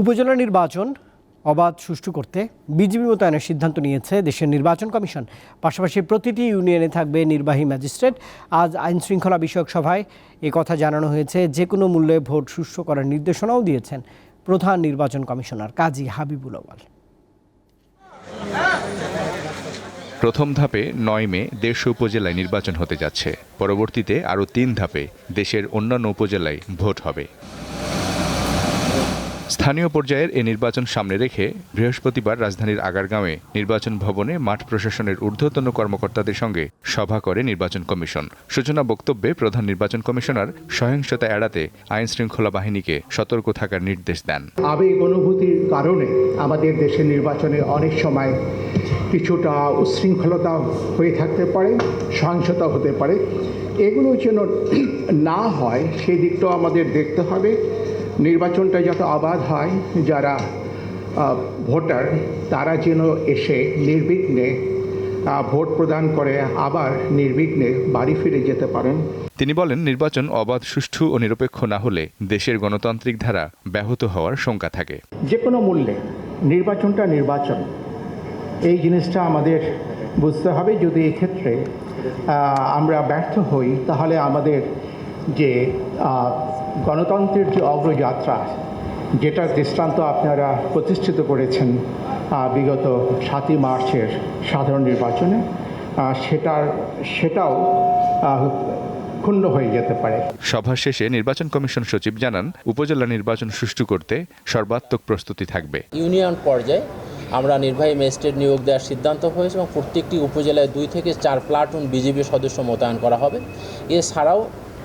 উপজেলা নির্বাচন অবাধ সুষ্ঠু করতে বিজিবি মোতায়েনের সিদ্ধান্ত নিয়েছে দেশের নির্বাচন কমিশন। পাশাপাশি প্রতিটি ইউনিয়নে থাকবে নির্বাহী ম্যাজিস্ট্রেট। আজ আইন শৃঙ্খলা বিষয়ক সভায় এ কথা জানানো হয়েছে, যে কোনো মূল্যে ভোট সুষ্ঠু করার নির্দেশনাও দিয়েছেন প্রধান নির্বাচন কমিশনার কাজী হাবিবুল আওয়াল প্রথম ধাপে নয় মে দেড়শো উপজেলায় নির্বাচন হতে যাচ্ছে। পরবর্তীতে আরও তিন ধাপে দেশের অন্যান্য উপজেলায় ভোট হবে। স্থানীয় পর্যায়ের এ নির্বাচন সামনে রেখে বৃহস্পতিবার রাজধানীর আগারগাঁওয়ে নির্বাচন ভবনে মাঠ প্রশাসনের ঊর্ধ্বতন কর্মকর্তাদের সঙ্গে সভা করে নির্বাচন কমিশন। সূচনা বক্তব্যে প্রধান নির্বাচন কমিশনার সহিংসতা এড়াতে আইন শৃঙ্খলা বাহিনীকে সতর্ক থাকার নির্দেশ দেন। আবেগ অনুভূতির কারণে আমাদের দেশের নির্বাচনে অনেক সময় কিছুটা উশৃঙ্খলতা হয়ে থাকতে পারে, সহিংসতা হতে পারে। এগুলো যেন না হয়, সেই দিকটাও আমাদের দেখতে হবে। নির্বাচনটা যত অবাধ হয় যারা ভোটার তারা যেন এসে নির্বিঘ্নে ভোট প্রদান করে আবার নির্বিঘ্নে বাড়ি ফিরে যেতে পারেন। তিনি বলেন নির্বাচন অবাধ সুষ্ঠু ও নিরপেক্ষ না হলে দেশের গণতান্ত্রিক ধারা ব্যাহত হওয়ার শঙ্কা থাকে। যে কোনো মূল্যে নির্বাচনটা নির্বাচন। এই জিনিসটা আমাদের বুঝতে হবে। যদি এক্ষেত্রে আমরা ব্যর্থ হই তাহলে আমাদের যে গণতন্ত্রের যে অগ্রযাত্রা যেটার দৃষ্টান্ত আপনারা প্রতিষ্ঠিত করেছেন বিগত সাতই মার্চের সাধারণ নির্বাচনে সেটার সেটাও ক্ষুণ্ণ হয়ে যেতে পারে। সভা শেষে নির্বাচন কমিশন সচিব জানান উপজেলা নির্বাচন সুষ্ঠু করতে সর্বাত্মক প্রস্তুতি থাকবে। ইউনিয়ন পর্যায়ে আমরা নির্বাহী ম্যাজিস্ট্রেট নিয়োগ দেওয়ার সিদ্ধান্ত হয়েছে এবং প্রত্যেকটি উপজেলায় দুই থেকে চার প্লাটুন বিজিবি সদস্য মোতায়েন করা হবে। এছাড়াও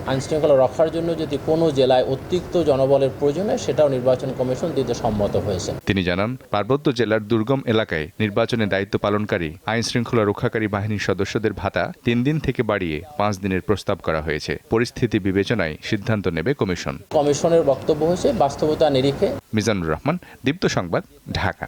আইনশৃঙ্খলা রক্ষার জন্য যদি কোনো জেলায় অতিরিক্ত জনবলের প্রয়োজন হয় সেটাও নির্বাচন কমিশন দিতে সম্মত হয়েছে। তিনি জানান পার্বত্য জেলার দুর্গম এলাকায় নির্বাচনে দায়িত্ব পালনকারী আইনশৃঙ্খলা রক্ষাকারী বাহিনীর সদস্যদের ভাতা তিন দিন থেকে বাড়িয়ে পাঁচ দিনের প্রস্তাব করা হয়েছে। পরিস্থিতি বিবেচনায় সিদ্ধান্ত নেবে কমিশন। কমিশনের বক্তব্য হয়েছে বাস্তবতা নিরিখে। মিজানুর রহমান দীপ্ত সংবাদ ঢাকা।